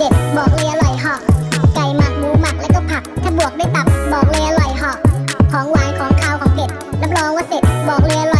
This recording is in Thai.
เด็ด บอกเลยอร่อยหอกไก่หมักหมูหมักแล้วก็ผัก ถ้าบวกได้ตับ บอกเลยอร่อยหอกของหวานของคาวของเผ็ดรับรองว่าเสร็จ บอกเลยอร่อย